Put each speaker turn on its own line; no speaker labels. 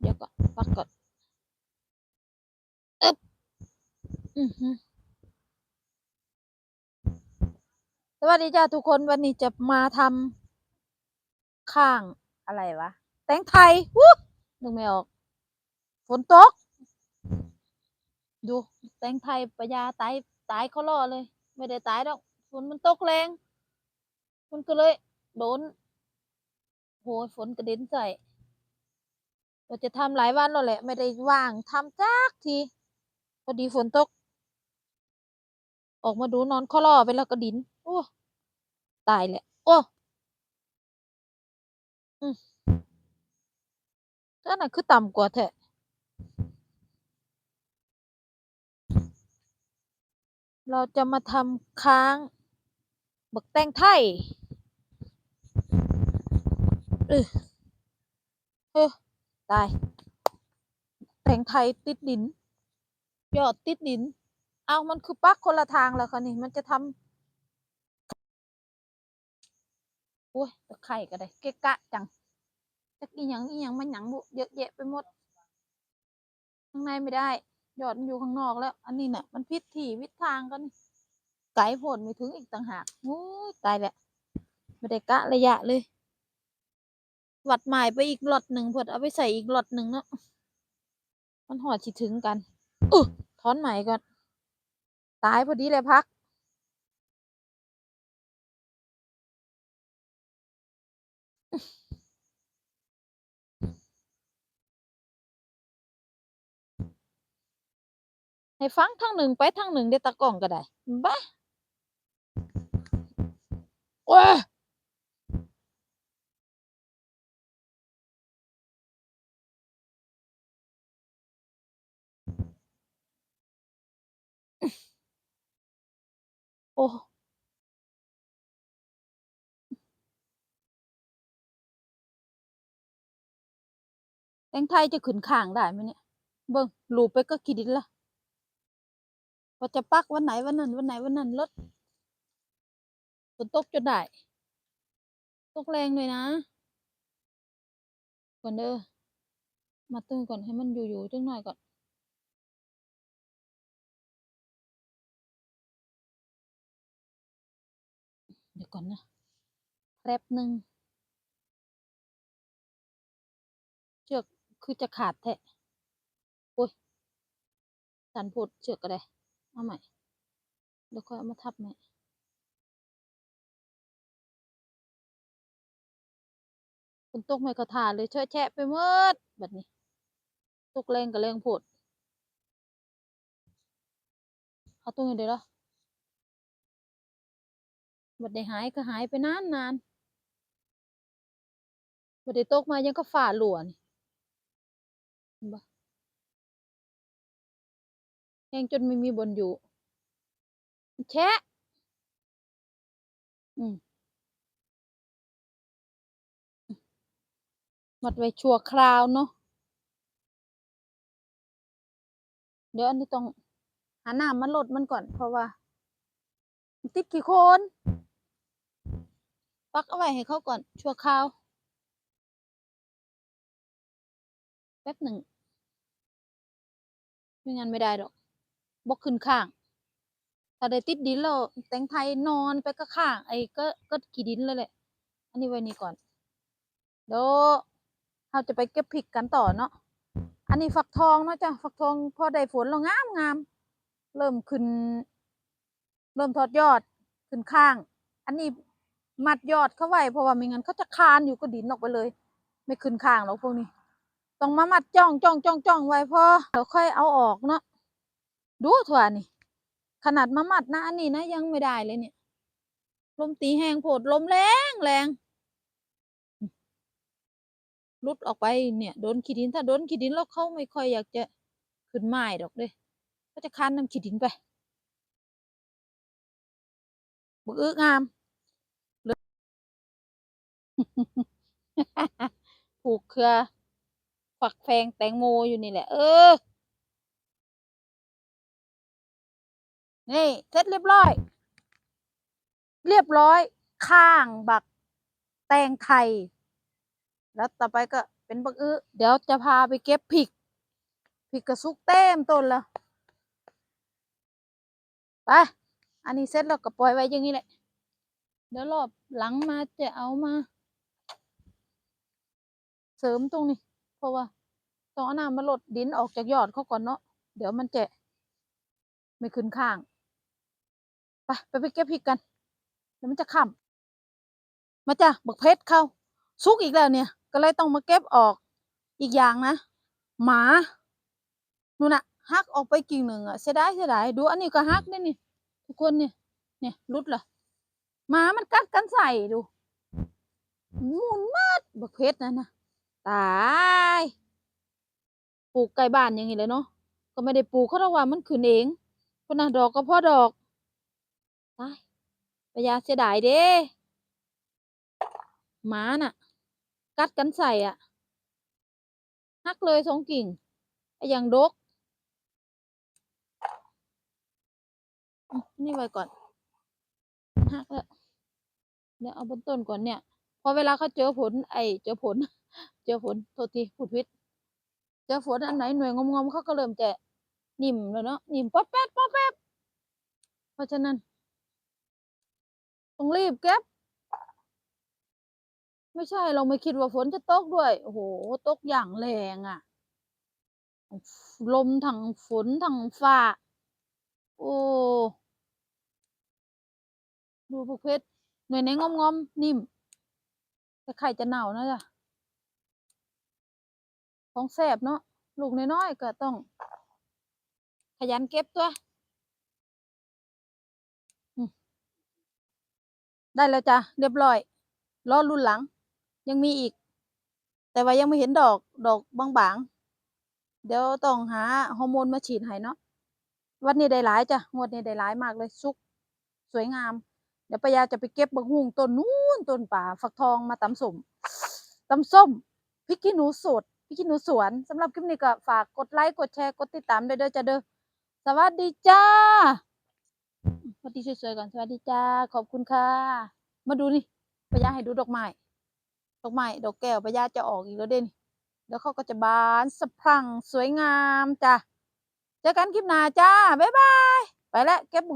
เดี๋ยวก่อนปักก่อนอึ๊บอือหือสวัสดีจ้าทุกคนวันนี้จะมาทำข้างอะไรวะ แตงไทยวู้นึกไม่ออก ฝนตก ดูแตงไทยปยาตายตายเขาล่อเลย ไม่ได้ตายดอกฝนมันตกแรง มันก็เลย โดนโหฝนกระเด็นใส่ เราจะทำหลายวันแล้วแหละ ไม่ได้ว่างทำจักทีพอดีฝนตก ออกมาดูนอนข้อล่อไปแล้วก็ดิน โอ้ตายแหละโอ้อืมก็น่ะคือต่ำกว่าแท้เราจะมาทำค้างบักแตงไทยเออเออ ตายแตงไทยติดดิน ยอดติดดิน เอามันคือปักคนละทางแล้วค่ะนี่ มันจะทำโอ้ยตะไคร่ก็ได้ เกะกะจังจักอีหยังอีหยังมันหยังบุเยอะแยะไปหมด ข้างในไม่ได้ ยอดมันอยู่ข้างนอกแล้ว อันนี้น่ะมันพิษที่พิษทางกันนี่ไกลผลไม่ถึงอีกต่างหากโอ้ยตายแหละไม่ได้กะระยะเลย วัดหมายไปอีกหลอดหนึ่งพอดเอาไปใส่อีกหลอดหนึ่งเนาะมันหอดสิถึงกันเออถอนใหม่ก่อนตายพอดีเลยพัก ให้ฟังทางหนึ่งไปทางหนึ่งเดี๋ยวตะกล้องก็ได้บ้าโอ้ย อ้แตงไทยจะขึ้นข้างได้ไหมเนี่ย เบิ่งลูไปก็กี่ดินละว่าจะปักวันไหนวันนั้นวันไหนวันนั้นรถฝนตกจนได้ ตกแรงเลยนะ ก่อนเด้อ มาตึงก่อนให้มันอยู่ๆจังหน่อยก่อน ดี๋ยวก่อนนะแป๊บหนึ่งเชือกคือจะขาดแทะโอ้ยสันผดเชือกก็ได้เอาใหม่เดี๋ยวค่อยเอามาทับใหม่ฝนตกไม่ก็ทาเลยเชอะแฉะไปหมดแบบนี้ตกแรงกับแรงโผดเอาตรงนี้เดี๋ยวละ บัดได้หายก็หายไปนานนานบัดได้ตกมายังก็ฝ่าหลวนเห็นแห้งจนไม่มีบนอยู่ แชะ อืมมัดไว้ชั่วคราวเนาะ เดี๋ยวอันนี้ต้องหาหน้ำมันลดมันก่อนเพราะว่า ติดขี้โคน ปักเอาไว้ให้เขาก่อนชั่วคราว แป๊บหนึ่ง ไม่งั้นไม่ได้ดอกบกขึ้นข้าง ถ้าได้ติดดินแล้วแตงไทยนอนไปก็ข้าง ไอ้ก็ก็ขี้ดินเลยแหละ อันนี้ไว้นี่ก่อนเดี๋ยวเราจะไปเก็บพริกกันต่อเนาะ อันนี้ฝักทองเนาะจ้ะฝักทองพอได้ฝนแล้วงามงาม เริ่มขึ้น เริ่มทอดยอดขึ้นข้าง อันนี้ มัดยอดเข้าไว้เพราะว่าไม่งั้นเขาจะคานอยู่ก็ดินออกไปเลย ไม่ขึ้นข้างหรอกพวกนี้ ต้องมามัดจ้องจ้องจ้องจ้องไว้พอแล้วค่อยเอาออกเนาะดูถั่วนี่ ขนาดมามัดนะอันนี้นะยังไม่ได้เลยเนี่ยลมตีแหงโผดลมแรงแรงลุดออกไปเนี่ยโดนขีดินถ้าโดนขีดินแล้วเขาไม่ค่อยอยากจะขึ้นไม้ดอกเด้ก็จะคันน้ำขีดินไปบึกอึกงาม ผูกเครือฝักแฟงแตงโมอยู่นี่แหละ เออ นี่เสร็จเรียบร้อย เรียบร้อย ข้างบัก แตงไทย แล้วต่อไปก็เป็นบักอื้อเดี๋ยวจะพาไปเก็บพริกพริกกระซุกเต็มต้นแล้วไปอันนี้เสร็จแล้วก็ปล่อยไว้อย่างนี้แหละ เดี๋ยวรอบหลังมาจะเอามา เสริมตรงนี้ เพราะว่าต้องเอาน้ำมาลดดินออกจากยอดเขาก่อนเนาะเดี๋ยวมันจะไม่ขึ้นข้างไปไปไปเก็บพริกกันเดี๋ยวมันจะค่ำมาจ้ะบักเพชรเข้าซุกอีกแล้วเนี่ย ก็เลยต้องมาเก็บออกอีกอย่างนะหมานู่นน่ะหักออกไปกิ่งหนึ่งอะเสียดายเสียดายดูอันนี้ก็หักนี่นี่ทุกคนเนี่ยเนี่ยรุดเหรอหมามันกัดกันใส่ดูหมุนมัดบักเพชรนั่นนะ ตายปลูกไกลบ้านอย่างนี้เลยเนาะก็ไม่ได้ปลูกเขาระว่ามันขึ้นเองคนน่ะดอกก็พ่อดอกตายประยาเสียดายเด้หมาน่ะ กัดกันใส่อะหักเลยสองกิ่งไอ้ย่างดกนี่ไว้ก่อนหักแล้วเดี๋ยวเอาบนต้นก่อนเนี่ย พอเวลาเขาเจอผล ไอ้เจอผล เจอผลโทษทีพูดผิดเจอฝนอันไหนหน่วยงอมๆเขาก็เริ่มจะนิ่มแล้วเนาะนิ่มป๊อดแป๊ดป๊อดแป๊ดเพราะฉะนั้นต้องรีบเก็บไม่ใช่เราไม่คิดว่าฝนจะตกด้วยโอ้โหตกอย่างแรงอะ่ะ ลมทั้งฝนทั้งฟ้า โอ้ดูพวกเพชรหน่วยไหนงอมงอมๆนิ่มแต่ไข่จะเน่านะจ๊ะ ของแสบเนาะลูกน้อยๆก็ต้อง ขยันเก็บตัว ได้แล้วจ้ะเรียบร้อยรอรุ่นหลัง ยังมีอีก แต่ว่ายังไม่เห็นดอกดอกบางๆ เดี๋ยวต้องหาฮอร์โมนมาฉีดให้เนาะวันนี้ได้หลายจ้ะงวดนี้ได้หลายมากเลยสุก สวยงาม เดี๋ยวปยาจะไปเก็บบักฮุ่งต้นนู้นต้นป่า ฟักทองมาตำส้มตำส้มพริกขี้หนูสด พริกขี้หนูสวนสำหรับคลิปนี้ก็ฝากกดไลค์กดแชร์กดติดตามด้วยเด้อจ้าเด้อสวัสดีจ้าสวัสดีสวยๆก่อนสวัสดีจ้าขอบคุณค่ะ มาดูนี่ปายาให้ดูดอกไม้ดอกไม้ดอกแก้วปายาจะออกอีกแล้วเด้นี่เดี๋ยวเขาก็จะบานสะพรั่งสวยงามจ้ะเจอกันคลิปหน้าจ้าบ๊ายบายไปแล้วเก็บ